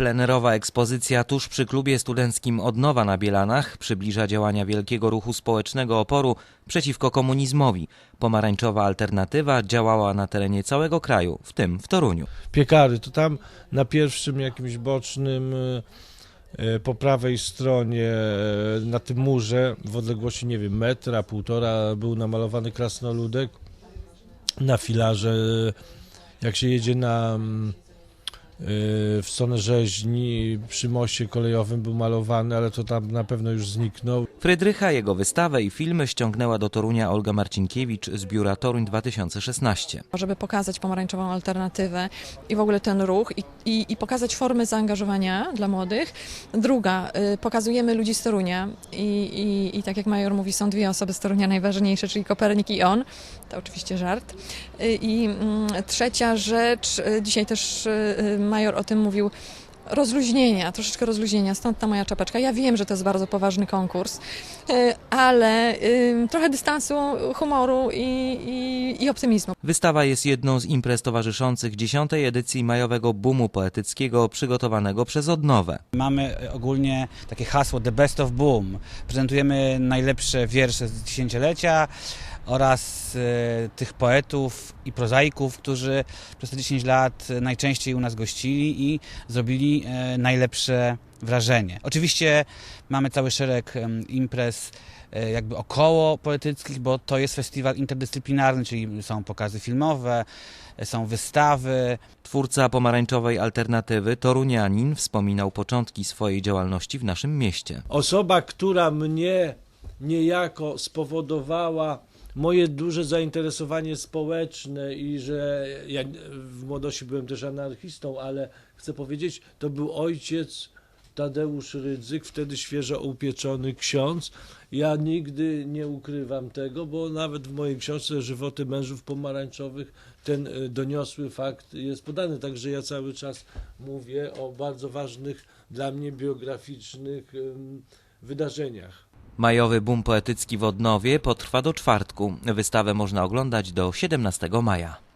Plenerowa ekspozycja tuż przy klubie studenckim Odnowa na Bielanach przybliża działania wielkiego ruchu społecznego oporu przeciwko komunizmowi. Pomarańczowa alternatywa działała na terenie całego kraju, w tym w Toruniu. piekary, to tam na pierwszym jakimś bocznym e, e, po prawej stronie e, na tym murze w odległości nie wiem metra, półtora był namalowany krasnoludek na filarze jak się jedzie na mm, w stronę rzeźni przy moście kolejowym był malowany, ale to tam na pewno już zniknął. Frydrycha, jego wystawę i filmy ściągnęła do Torunia Olga Marcinkiewicz z biura Toruń 2016. żeby pokazać pomarańczową alternatywę i w ogóle ten ruch i, i, i pokazać formy zaangażowania dla młodych. Druga, y, pokazujemy ludzi z Torunia I, i, i tak jak major mówi, są dwie osoby z Torunia najważniejsze, czyli Kopernik i on. To oczywiście żart. Y, I mm, trzecia rzecz, y, dzisiaj też major o tym mówił, rozluźnienia, troszeczkę rozluźnienia, stąd ta moja czapeczka. Ja wiem, że to jest bardzo poważny konkurs, y, ale y, trochę dystansu, humoru i, i, i optymizmu. Wystawa jest jedną z imprez towarzyszących dziesiątej edycji majowego boomu poetyckiego przygotowanego przez Odnowę. Mamy e, ogólnie takie hasło The Best of Boom. Prezentujemy najlepsze wiersze z dziesięciolecia oraz e, tych poetów i prozaików, którzy przez te 10 lat najczęściej u nas gościli i zrobili e, najlepsze wrażenie. Oczywiście mamy cały szereg imprez e, jakby około poetyckich, bo to jest festiwal interdyscyplinarny, czyli są pokazy filmowe, są wystawy, Twórca pomarańczowej alternatywy, Torunianin, wspominał początki swojej działalności w naszym mieście. Osoba, która mnie niejako spowodowała moje duże zainteresowanie społeczne i że ja w młodości byłem też anarchistą, ale chcę powiedzieć, to był ojciec Tadeusz Rydzyk, wtedy świeżo upieczony ksiądz. Ja nigdy nie ukrywam tego, bo nawet w mojej książce Żywoty mężów pomarańczowych ten e, doniosły fakt jest podany. Także ja cały czas mówię o bardzo ważnych dla mnie biograficznych wydarzeniach. Majowy boom poetycki w Odnowie potrwa do czwartku. Wystawę można oglądać do 17 maja.